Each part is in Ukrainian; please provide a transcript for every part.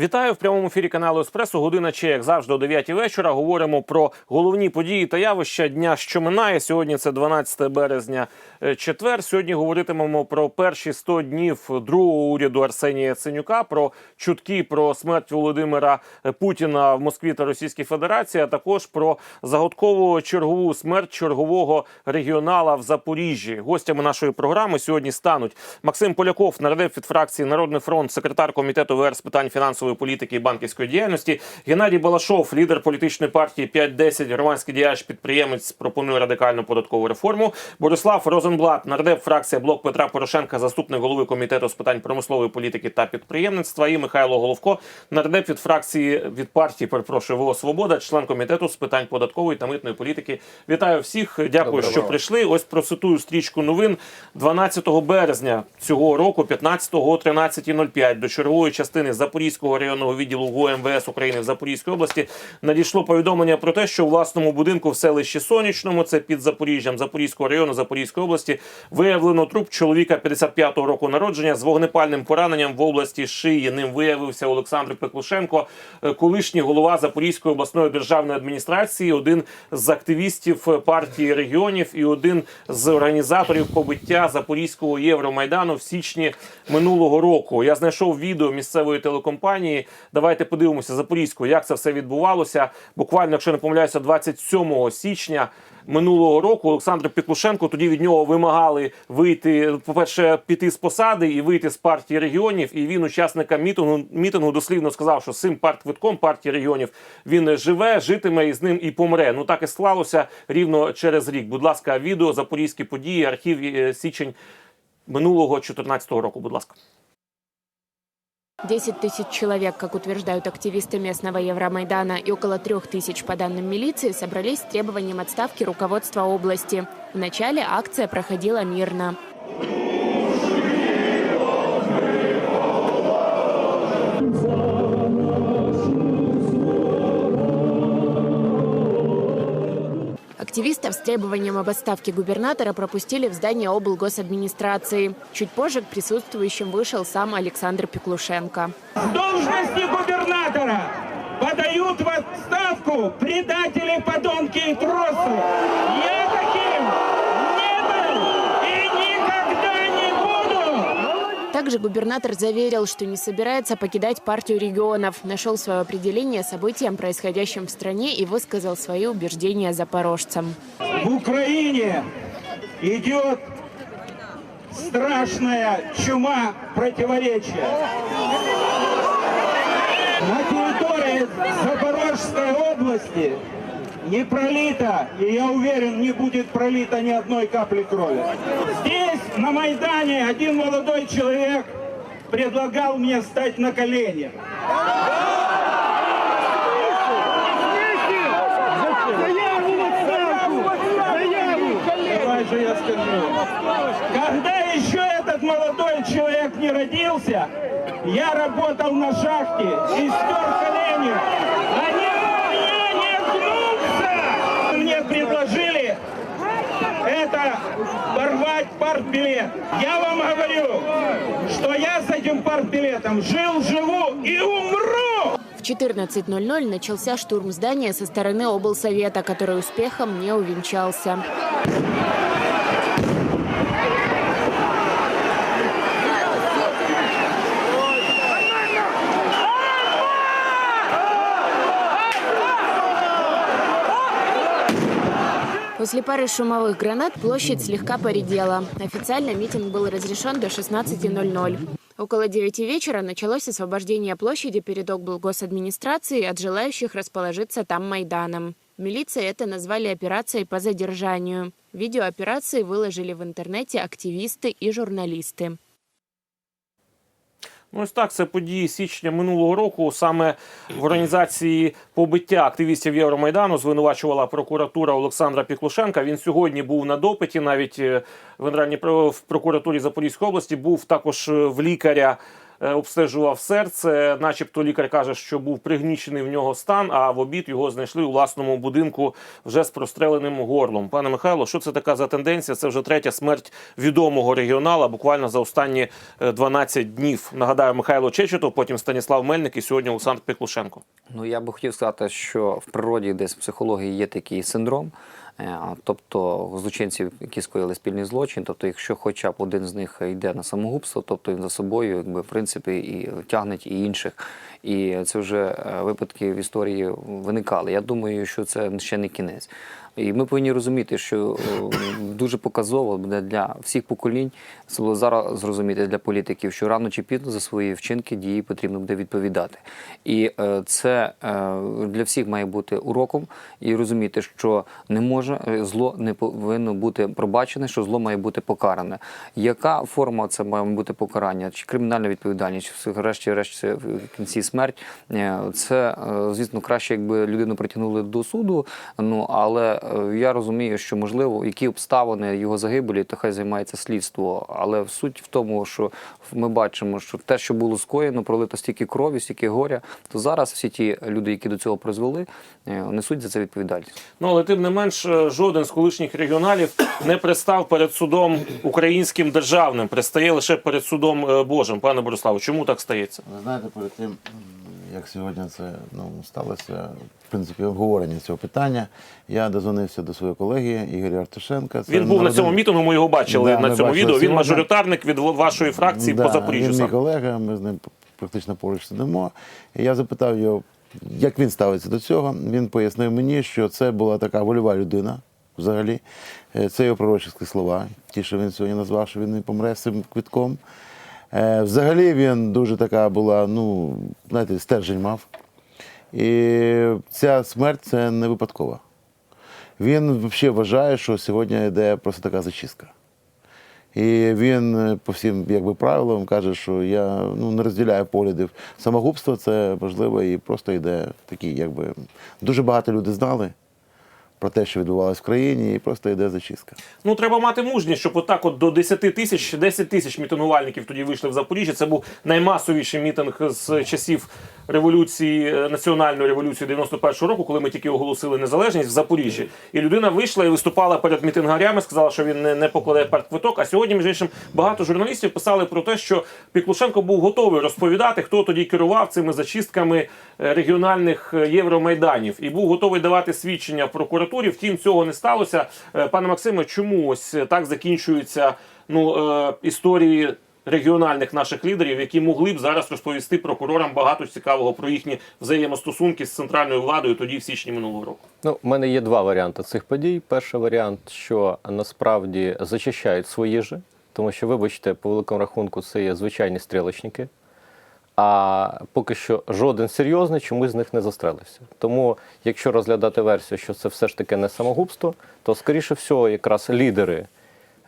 Вітаю в прямому ефірі каналу Еспресо. Година чи як завжди о 9 вечора. Говоримо про головні події та явища дня, що минає. Сьогодні це 12 березня, е, четвер. Сьогодні говоритимемо про перші 100 днів другого уряду Арсенія Яценюка, про чутки про смерть Володимира Путіна в Москві та Російській Федерації, а також про загадкову чергову смерть чергового регіонала в Запоріжжі. Гостями нашої програми сьогодні стануть Максим Поляков, нардеп від фракції Народний фронт, секретар комітету ВР з питань фінансової політики і банківської діяльності. Геннадій Балашов, лідер політичної партії 5-10, громадський діяч, підприємець, пропонує радикальну податкову реформу. Борислав Розенблат, нардеп фракція Блок Петра Порошенка, заступник голови комітету з питань промислової політики та підприємництва. І Михайло Головко, нардеп від фракції від партії, перепрошую, ВО Свобода, член комітету з питань податкової та митної політики. Вітаю всіх. Дякую, Доброго. що прийшли. Ось процитую стрічку новин 12 березня цього року, 15 о 13.05 до чергової частини Запорізького районного відділу ГУМВС України в Запорізькій області надійшло повідомлення про те, що у власному будинку в селищі Сонячному, це під Запоріжжям Запорізького району Запорізької області, виявлено труп чоловіка 55-го року народження з вогнепальним пораненням в області шиї. Ним виявився Олександр Пеклушенко, е, колишній голова Запорізької обласної державної адміністрації, один з активістів партії регіонів і один з організаторів побиття Запорізького Євромайдану в січні минулого року. Я знайшов відео місцевої телекомпанії. Давайте подивимося Запорізького, як це все відбувалося. Буквально, якщо не помиляюся, 27 січня. Минулого року Олександр Пеклушенко тоді від нього вимагали вийти, по-перше, піти з посади і вийти з партії регіонів. І він учасникам мітингу, мітингу дослівно сказав, що з цим партквитком партії регіонів він живе, житиме і з ним і помре. Ну так і склалося рівно через рік. Будь ласка, відео запорізькі події, архів е, січень минулого 2014 року. Будь ласка. 10 тысяч человек, как утверждают активисты местного Евромайдана, и около трех тысяч, по данным милиции, собрались с требованием отставки руководства области. Вначале акция проходила мирно. Активистов с требованием об отставке губернатора пропустили в здание облгосадминистрации. Чуть позже к присутствующим вышел сам Александр Пеклушенко. должности губернатора подают в отставку предатели, подонки и тросы. Я таким не был и никогда не буду. Также губернатор заверил, что не собирается покидать партию регионов, нашел свое определение событиям, происходящим в стране и высказал свои убеждения запорожцам. В Украине идет страшная чума противоречия. На территории Запорожской области не пролито, и я уверен, не будет пролито ни одной капли крови. Здесь, на Майдане, один молодой человек предлагал мне стать на колени. Же я скажу. Когда еще этот молодой человек не родился, я работал на шахте и стер колени. Они у меня не гнутся. Мне предложили это порвать партбилет. Я вам говорю, что я с этим партбилетом жил, живу и умру. В 14.00 начался штурм здания со стороны облсовета, который успехом не увенчался. После пары шумовых гранат площадь слегка поредела. Официально митинг был разрешен до 16.00. Около 9 вечера началось освобождение площади перед облгосадминистрацией от желающих расположиться там Майданом. Милиция это назвали операцией по задержанию. Видео операции выложили в интернете активисты и журналисты. Ну, ось так, це події січня минулого року. Саме в організації побиття активістів Євромайдану звинувачувала прокуратура Олександра Піклушенка. Він сьогодні був на допиті, навіть е, в Генеральній прокуратурі Запорізької області, був також е, в лікаря. Е, обстежував серце. Начебто лікар каже, що був пригнічений в нього стан, а в обід його знайшли у власному будинку вже з простреленим горлом. Пане Михайло, що це така за тенденція? Це вже третя смерть відомого регіонала, буквально за останні е, 12 днів. Нагадаю, Михайло Чечетов, потім Станіслав Мельник і сьогодні Олександр Пеклушенко. Ну я би хотів сказати, що в природі десь в психології є такий синдром. Е, Тобто злочинців, які скоїли спільний злочин, тобто, якщо хоча б один з них йде на самогубство, тобто він за собою, якби в принципі, і тягнеть і інших. І це вже е, випадки в історії виникали. Я думаю, що це ще не кінець. І ми повинні розуміти, що е, дуже показово буде для всіх поколінь, особливо зараз зрозуміти для політиків, що рано чи пізно за свої вчинки дії потрібно буде відповідати. І е, це е, для всіх має бути уроком і розуміти, що не може зло не повинно бути пробачене, що зло має бути покаране. Яка форма це має бути покарання? Чи кримінальна відповідальність, чи врешті-решт в кінці смерть? Це, звісно, краще, якби людину притягнули до суду. Ну але я розумію, що можливо, які обставини його загибелі, то хай займається слідство. Але суть в тому, що ми бачимо, що те, що було скоєно, пролито стільки крові, стільки горя, то зараз всі ті люди, які до цього призвели, е, несуть за це відповідальність. Ну але тим не менш, е, жоден з колишніх регіоналів не пристав перед судом українським державним, пристає лише перед судом е, Божим. Пане Бориславе, чому так стається? Ви знаєте, перед тим, як сьогодні це ну, сталося, в принципі, обговорення цього питання, я дозвонився до своєї колеги Ігоря Артишенка. Це Він був на цьому мітингу. Ми його бачили Да, на цьому відео. Він мажоритарник від вашої фракції Да, по Запоріжжю. Він мій колега, ми з ним практично поруч сидимо. І я запитав його, як він ставиться до цього. Він пояснив мені, що це була така вольова людина взагалі. Е, Це його пророчі слова, ті, що він сьогодні назвав, що він не помре з цим квитком. Е, Взагалі він дуже така була, ну, знаєте, стержень мав. І ця смерть це не випадкова. Він взагалі вважає, що сьогодні йде просто така зачистка. І він по всім якби, правилам каже, що я ну, не розділяю поглядів. Самогубство це важливо і просто йде такий, якби дуже багато людей знали про те, що відбувалося в країні, і просто йде зачистка. Ну треба мати мужність, щоб отак от до 10 тисяч, 10 тисяч мітингувальників тоді вийшли в Запоріжжя. Це був наймасовіший мітинг з часів революції, е, національної революції 91-го року, коли ми тільки оголосили незалежність в Запоріжжі. І людина вийшла і виступала перед мітингарями, сказала, що він не, не покладе партквиток. А сьогодні, між іншим, багато журналістів писали про те, що Піклушенко був готовий розповідати, хто тоді керував цими зачистками е, регіональних е, євромайданів, і був готовий давати свідчення в прокуратурі. Втім, цього не сталося. Е, Пане Максиме, чому ось так закінчуються ну, е, історії регіональних наших лідерів, які могли б зараз розповісти прокурорам багато цікавого про їхні взаємостосунки з центральною владою тоді в січні минулого року. Ну, в мене є два варіанти цих подій. Перший варіант, що насправді зачищають свої ж, тому що, вибачте, по великому рахунку, це є звичайні стрілочники. А поки що жоден серйозний чомусь з них не застрелився. Тому, якщо розглядати версію, що це все ж таки не самогубство, то скоріше всього, якраз лідери,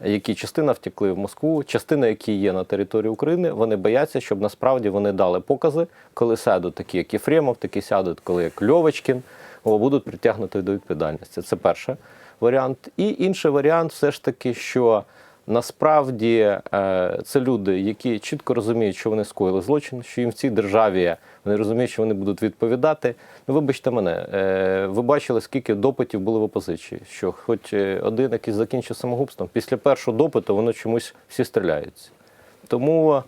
які частина втекли в Москву, частина, які є на території України, вони бояться, щоб насправді вони дали покази, коли сядуть такі, як Єфремов, такі сядуть, коли як Льовочкін, будуть притягнуті до відповідальності. Це перший варіант. І інший варіант, все ж таки, що насправді е, це люди, які чітко розуміють, що вони скоїли злочин, що їм в цій державі вони розуміють, що вони будуть відповідати. Ну, вибачте мене, е, ви бачили, скільки допитів було в опозиції, що хоч е, один якийсь закінчив самогубством, після першого допиту воно чомусь всі стріляються. Тому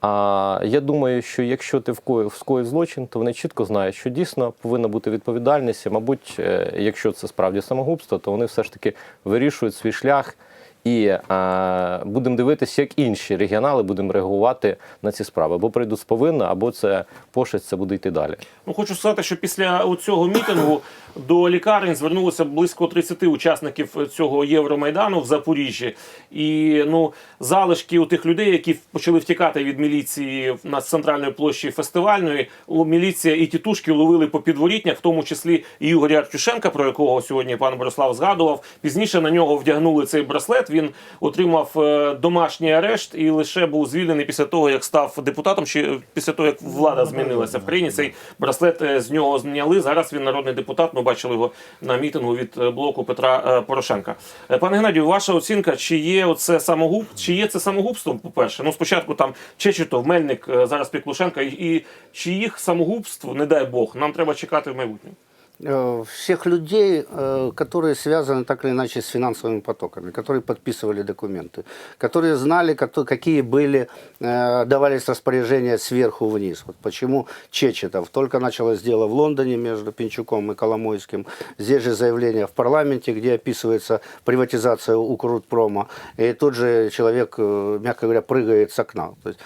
а, я думаю, що якщо ти вкоїв скоїв злочин, то вони чітко знають, що дійсно повинна бути відповідальність. І, мабуть, якщо це справді самогубство, то вони все ж таки вирішують свій шлях. І а, будемо дивитися, як інші регіонали будемо реагувати на ці справи. Або прийдуть з повинна, або це пошесть, це буде йти далі. Ну, хочу сказати, що після цього мітингу до лікарень звернулося близько 30 учасників цього Євромайдану в Запоріжжі. І ну, залишки у тих людей, які почали втікати від міліції на центральної площі фестивальної, міліція і тітушки ловили по підворітнях, в тому числі і Ігоря Артюшенка, про якого сьогодні пан Борислав згадував. Пізніше на нього вдягнули цей браслет браслет. Він отримав е, домашній арешт і лише був звільнений після того, як став депутатом, чи після того, як влада змінилася в країні. Цей браслет е, з нього зняли. Зараз він народний депутат. Ми бачили його на мітингу від е, блоку Петра е, Порошенка. Е, Пане Геннадію, ваша оцінка, чи є оце самогуб, чи є це самогубством? По перше, ну спочатку там Чечетов, Мельник, е, зараз Піклушенка, і, і чи їх самогубство, не дай Бог, нам треба чекати в майбутньому. Э, всех людей, э, которые связаны так или иначе с финансовыми потоками, которые подписывали документы, которые знали, какие были, э, давались распоряжения сверху вниз. Вот почему Чечетов. Только началось дело в Лондоне между Пинчуком и Коломойским. Здесь же заявление в парламенте, где описывается приватизация Укрутпрома. И тут же человек, мягко говоря, прыгает с окна. То есть,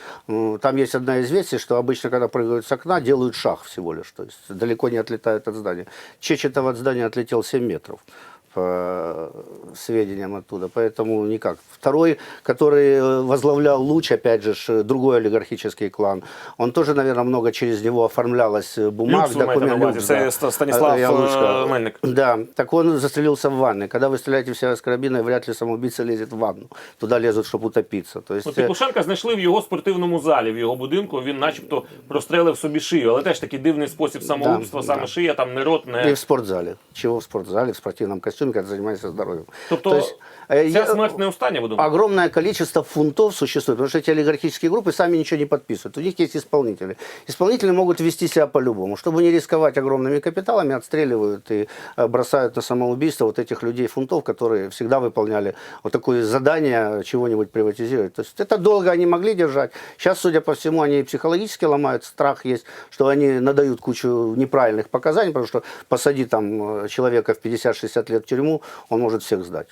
там есть одна из версий, что обычно, когда прыгают с окна, делают шаг всего лишь. То есть далеко не отлетают от здания. Чечетов от здания отлетел 7 метров по э, сведениям оттуда, поэтому никак. Второй, который э, возглавлял Луч, опять же, ж, другой олигархический клан, он тоже, наверное, много через него оформлялось э, бумаг, Люкс, вы маете на увазі, Люкс, це да. Ста- Станислав, Э, я Лучка. э, Мельник. Да, так он застрелился в ванной. Когда вы стреляете в себя с карабина, вряд ли самоубийца лезет в ванну. Туда лезут, чтобы утопиться. То есть, Ну, э, Піклушенка знайшли в його спортивному залі, в його будинку. Він, начебто, прострелив собі шию, але теж такий дивний спосіб самогубства, Да, саме да. шия, там не рот, И не в спортзале. Чего в спортзале, в спортивном Костюме, когда занимаешься здоровьем. тобто То есть, э, ця я- смерть не ви думаєте? Огромное количество фунтов существует, потому что эти олигархические группы сами ничего не подписывают. У них есть исполнители. Исполнители могут вести себя по-любому. Чтобы не рисковать огромными капиталами, отстреливают и э, бросают на самоубийство вот этих людей фунтов, которые всегда выполняли вот такое задание чего-нибудь приватизировать. То есть это долго они могли держать. Сейчас, судя по всему, они психологически ломают. Страх есть, что они надают кучу неправильных показаний, потому что посади там э, человека в 50-60 лет в тюрьму, он может всех сдать.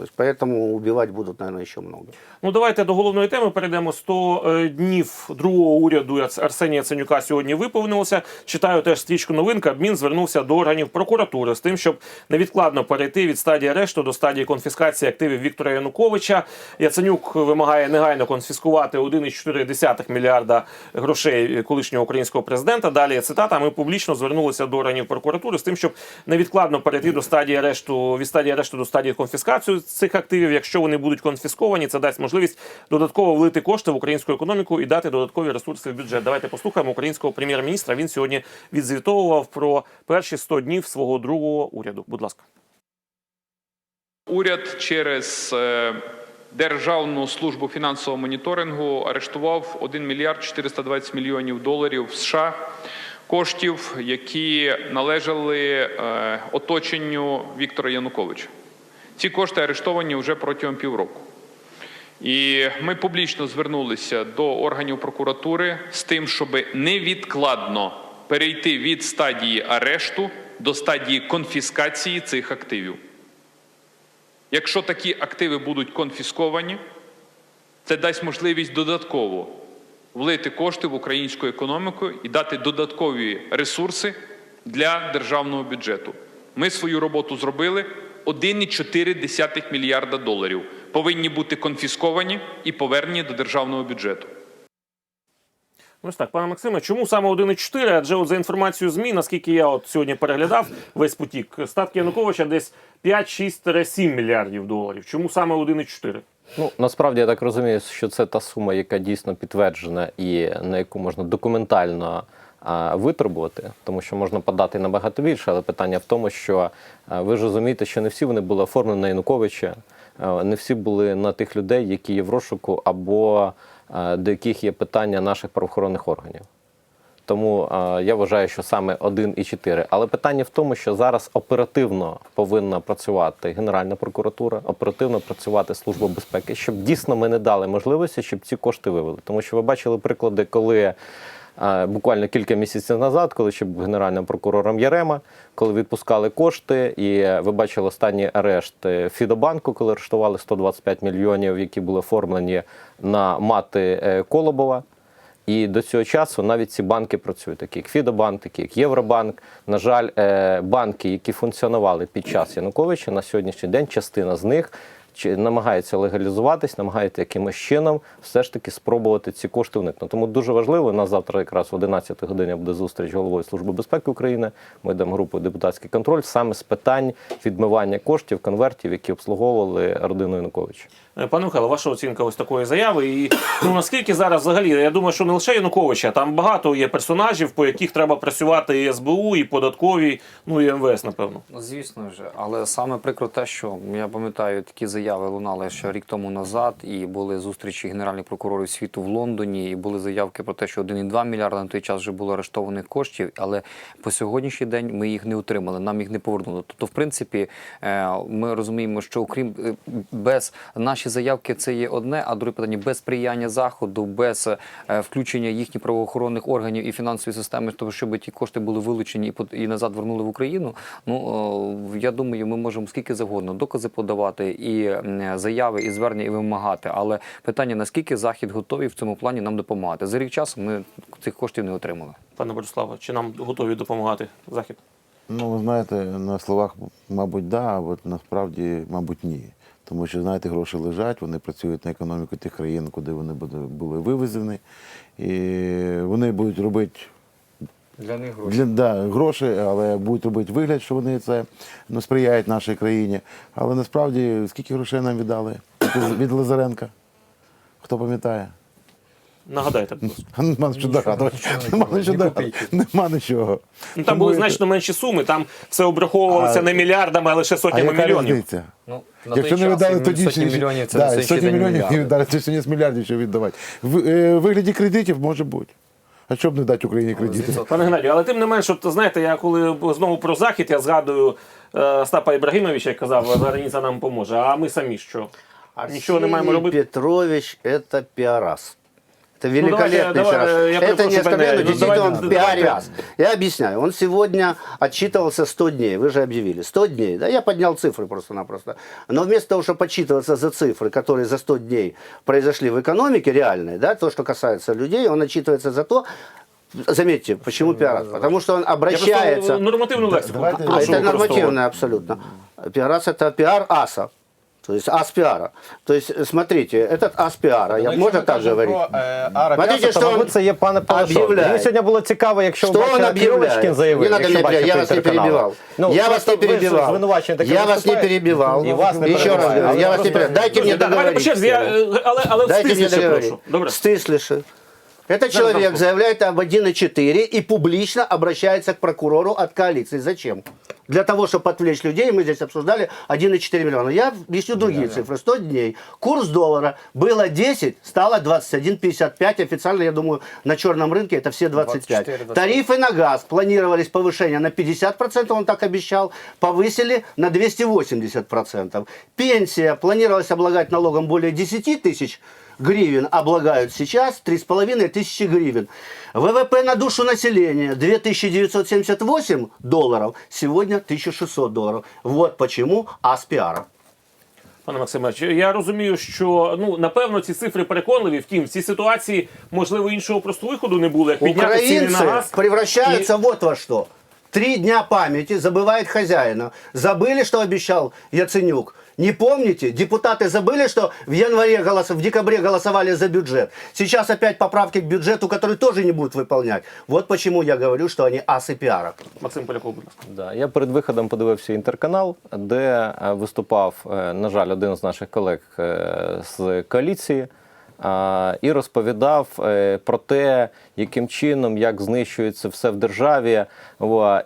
То есть поэтому убивать будут, наверное, еще много. Ну давайте до головної теми перейдемо. 100 е, днів другого уряду Арсенія Яценюка сьогодні виповнилося. Читаю теж стрічку новин. Кабмін звернувся до органів прокуратури з тим, щоб невідкладно перейти від стадії арешту до стадії конфіскації активів Віктора Януковича. Яценюк вимагає негайно конфіскувати 1,4 мільярда грошей колишнього українського президента. Далі цитата. Ми публічно звернулися до органів прокуратури з тим, щоб невідкладно перейти до стадії арешту від стадії арешту до стадії конфіскації цих активів. Якщо вони будуть конфісковані, це дасть можливість додатково влити кошти в українську економіку і дати додаткові ресурси в бюджет. Давайте послухаємо українського прем'єр-міністра. Він сьогодні відзвітовував про перші 100 днів свого другого уряду. Будь ласка. Уряд через е, Державну службу фінансового моніторингу арештував 1 мільярд 420 мільйонів доларів США коштів, які належали е, оточенню Віктора Януковича. Ці кошти арештовані вже протягом півроку. І ми публічно звернулися до органів прокуратури з тим, щоб невідкладно перейти від стадії арешту до стадії конфіскації цих активів. Якщо такі активи будуть конфісковані, це дасть можливість додатково влити кошти в українську економіку і дати додаткові ресурси для державного бюджету. Ми свою роботу зробили 1,4 мільярда доларів. Повинні бути конфісковані і повернені до державного бюджету. Ну, Ось так, пане Максиме, чому саме 1,4? Адже от за інформацією ЗМІ, наскільки я от сьогодні переглядав весь потік, статки Януковича десь 5-6-7 мільярдів доларів. Чому саме 1,4? Ну насправді я так розумію, що це та сума, яка дійсно підтверджена і на яку можна документально витребувати, тому що можна подати набагато більше, але питання в тому, що ви ж розумієте, що не всі вони були оформлені на Януковича, не всі були на тих людей, які є в розшуку, або до яких є питання наших правоохоронних органів. Тому я вважаю, що саме 1,4. Але питання в тому, що зараз оперативно повинна працювати Генеральна прокуратура, оперативно працювати Служба безпеки, щоб дійсно ми не дали можливості, щоб ці кошти вивели. Тому що ви бачили приклади, коли. Буквально кілька місяців назад, коли ще був генеральним прокурором Ярема, коли відпускали кошти, і ви бачили останній арешт е, Фідобанку, коли арештували 125 мільйонів, які були оформлені на мати е, Колобова. І до цього часу навіть ці банки працюють, такі як Фідобанк, такі як Євробанк. На жаль, е, банки, які функціонували під час Януковича, на сьогоднішній день частина з них чи намагається легалізуватись, намагається якимось чином все ж таки спробувати ці кошти уникнути. Тому дуже важливо. У нас завтра якраз в 11 годині буде зустріч головою Служби безпеки України. Ми дамо групу депутатський контроль саме з питань відмивання коштів, конвертів, які обслуговували родину Януковича. Е, Пане Михайло, ваша оцінка ось такої заяви. І ну наскільки зараз взагалі, я думаю, що не лише Януковича, там багато є персонажів, по яких треба працювати і СБУ, і податкові, ну і МВС, напевно. Ну, Звісно ж, але саме прикро те, що я пам'ятаю, такі заяви лунали ще рік тому назад, і були зустрічі генеральних прокурорів світу в Лондоні, і були заявки про те, що 1,2 мільярда на той час вже було арештованих коштів, але по сьогоднішній день ми їх не отримали, нам їх не повернули. Тобто, в принципі, е, ми розуміємо, що окрім е, без наші заявки, це є одне, а друге питання без сприяння заходу, без е, включення їхніх правоохоронних органів і фінансової системи, тому щоб ті кошти були вилучені і і назад вернули в Україну. Ну я думаю, ми можемо скільки завгодно докази подавати, і заяви, і звернення, і вимагати. Але питання наскільки захід готовий в цьому плані нам допомагати. За рік часу ми цих коштів не отримали. Пане Бориславе, чи нам готові допомагати Захід? Ну, ви знаєте, на словах, мабуть, да, а от насправді, мабуть, ні. Тому що, знаєте, гроші лежать, вони працюють на економіку тих країн, куди вони були- вивезені. І вони будуть робити Для них для, да, гроші, але будуть робити вигляд, що вони це ну, сприяють нашій країні. Але насправді скільки грошей нам віддали від, від Лазаренка? Хто пам'ятає? Нагадайте, будь ласка. Нема що догадувати. Нема що догадувати. Нема нічого. Ну, там Тому були це- значно менші суми, там все обраховувалося А- не мільярдами, а лише А сотнями яка мільйонів. різниця? Ну, Якщо не видали тоді сотні мільйонів, це да, на сотні мільйонів не віддали, це сьогодні з мільярдів ще віддавати. В е, вигляді кредитів може бути. А що б не дати Україні кредити? Пане Геннадію, але тим не менш, от знаєте, я коли знову про захід, я згадую е, Остапа Ібрагімовича, як казав, границя нам поможе. А ми самі що? Нічого не маємо робити. Петрович – это пиарас. Это давайте, великолепный давай, пиарас. я Это не ну, действительно давайте- он давайте. пиарас. Я объясняю. Он сегодня отчитывался 100 дней, вы же объявили. 100 дней, да, я поднял цифры просто-напросто. Но вместо того, чтобы отчитываться за цифры, которые за 100 дней произошли в экономике реальной, да, то, что касается людей, он отчитывается за то, Заметьте, почему пиарас? Потому что он обращается... просто нормативну лексику. А прошу это нормативное абсолютно. Пиарас это пиар аса. То есть ас пиара. То есть, смотрите, этот ас пиара, я, можно так говорить? Смотрите, что он це є пане Палашов. об'являє. Мені сьогодні було цікаво, якщо Что ви он бачили, объявляет? Кривочкін заявив, не надо якщо меня перебивать, я бачите вас не телеканали. перебивал. Ну, я вас просто не ви ж перебивал. звинувачення таке Я вас не виступаєте. перебивал. І вас не Еще раз перебиваю. говорю, я вас не Просто- перебивал. Дайте мне Друзі, давайте по договорить. черзі, я, е, але, але Дайте мне встисніше договорить. прошу. Добре. Стыслишь. Этот человек заявляет об 1,4 и публично обращается к прокурору от коалиции. Зачем? Для того, чтобы отвлечь людей, мы здесь обсуждали 1,4 миллиона. Я объясню другие цифры. 100 дней. Курс доллара было 10, стало 21,55. Официально, я думаю, на черном рынке это все 25. 24, Тарифы на газ планировались повышение на 50%, он так обещал, повысили на 280%. Пенсия планировалась облагать налогом более 10 тысяч гривен, облагают сейчас 3,5 тысячи гривен. ВВП на душу населения 2978 долларов, сегодня 1600 долларов. Вот почему Аспиара. Пане Максиме, чи- я розумію, що ну напевно ці цифри переконливі. Втім, в цій ситуації можливо іншого просто виходу не було, як підняти ціни на Украинцы газ. превращаются вот во что. Три дня памяти забывает хозяина. Забыли, что обещал Яценюк. Не помните? Депутаты забыли, что в январе, голос... в декабре голосовали за бюджет. Сейчас опять поправки к бюджету, которые тоже не будут выполнять. Вот почему я говорю, что они асы пиара. Максим Поляков, будь ласка. Да, я перед виходом подивився інтерканал, де е, виступав, е, на жаль, один з наших колег е, з коаліції. І розповідав е, про те, яким чином, як знищується все в державі.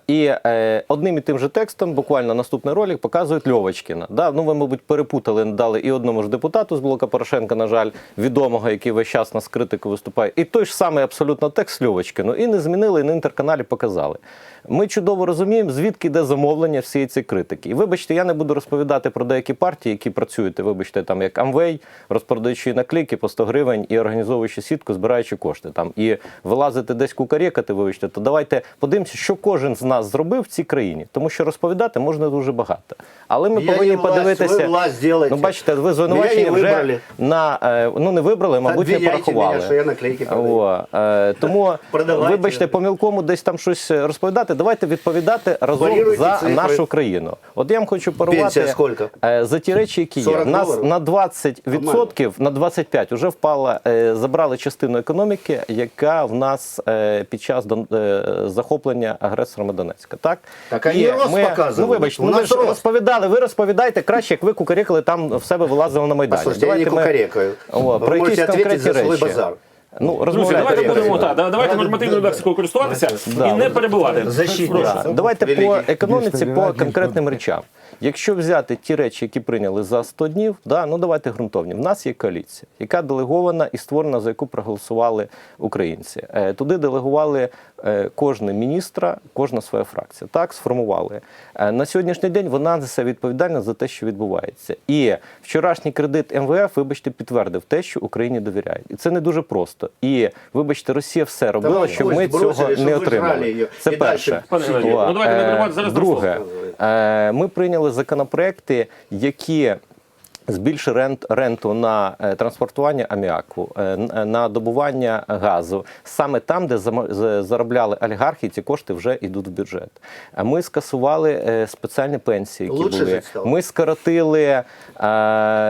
І е, одним і тим же текстом, буквально наступний ролик, показують Льовочкіна. Да? Ну, ви, мабуть, перепутали, дали і одному ж депутату з блока Порошенка, на жаль, відомого, який весь час нас критику виступає, і той ж самий абсолютно текст Льовочкіну. І не змінили, і на інтерканалі показали. Ми чудово розуміємо, звідки йде замовлення всієї цієї критики. І вибачте, я не буду розповідати про деякі партії, які працюють, вибачте, там як Амвей, розпродаючи наклейки, поставили 100 гривень і організовуючи сітку, збираючи кошти там і вилазити десь кукарекати, вибачте, то давайте подивимося, що кожен з нас зробив в цій країні, тому що розповідати можна дуже багато. Але ми Я повинні власть, подивитися. ви власть ну, бачите, ви звинувачені вже на е, ну не вибрали, мабуть, не порахували. мене, що я наклейки. О, е, тому Продавайте. вибачте, по мілкому десь там щось розповідати. Давайте відповідати разом Варіруйте за цифри. нашу країну. От я вам хочу порувати е, за ті речі, які є. У нас на 20%, на 25% вже впала, е, забрали частину економіки, яка в нас е, під час е, захоплення агресорами Донецька. Так, Так, вони рост показують. Ну, вибачте, ну, ви нас ж рост. розповідали, ви розповідаєте краще, як ви кукарекали там в себе вилазили на Майдані. Послушайте, я не ми- кукарекаю. О, про якісь конкретні речі. базар. Ну, Друзі, давайте будемо так. Давайте нормативною лексикою користуватися Да. і не перебувати. Да. Давайте по економіці, по конкретним речам. Якщо взяти ті речі, які прийняли за 100 днів, да, ну давайте ґрунтовні. В нас є коаліція, яка делегована і створена, за яку проголосували українці. Е, Туди делегували е, кожне міністра, кожна своя фракція. Так, сформували. Е, На сьогоднішній день вона несе відповідальність за те, що відбувається. І вчорашній кредит МВФ, вибачте, підтвердив те, що Україні довіряють. І це не дуже просто. І вибачте, Росія все робила, Давай, щоб ми бросили, цього щоб не отримали. Це І перше. Пане ну давайте не е, зараз Друге, е, ми прийняли законопроекти, які збільшили рент, ренту на е, транспортування аміаку, е, е, на добування газу. Саме там, де заробляли олігархи, ці кошти вже йдуть в бюджет. Ми скасували спеціальні пенсії, які Лучше були. Ми скоротили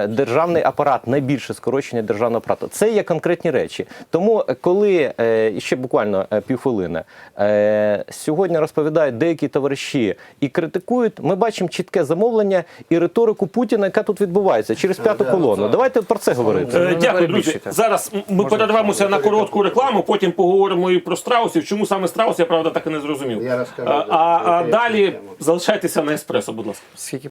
державний апарат, найбільше скорочення державного апарату. Це є конкретні речі. Тому, коли ще буквально півхвилини сьогодні розповідають деякі товариші і критикують, ми бачимо чітке замовлення і риторику Путіна, яка тут відбувається через п'яту колону. Давайте про це говорити. Е, Дякую, друзі. Зараз ми перервемося на коротку рекламу, потім поговоримо і про страусів. Чому саме страус, я правда так і не зрозумів. Я розкажу, А, а, а далі залишайтеся на еспресо, будь ласка. Скільки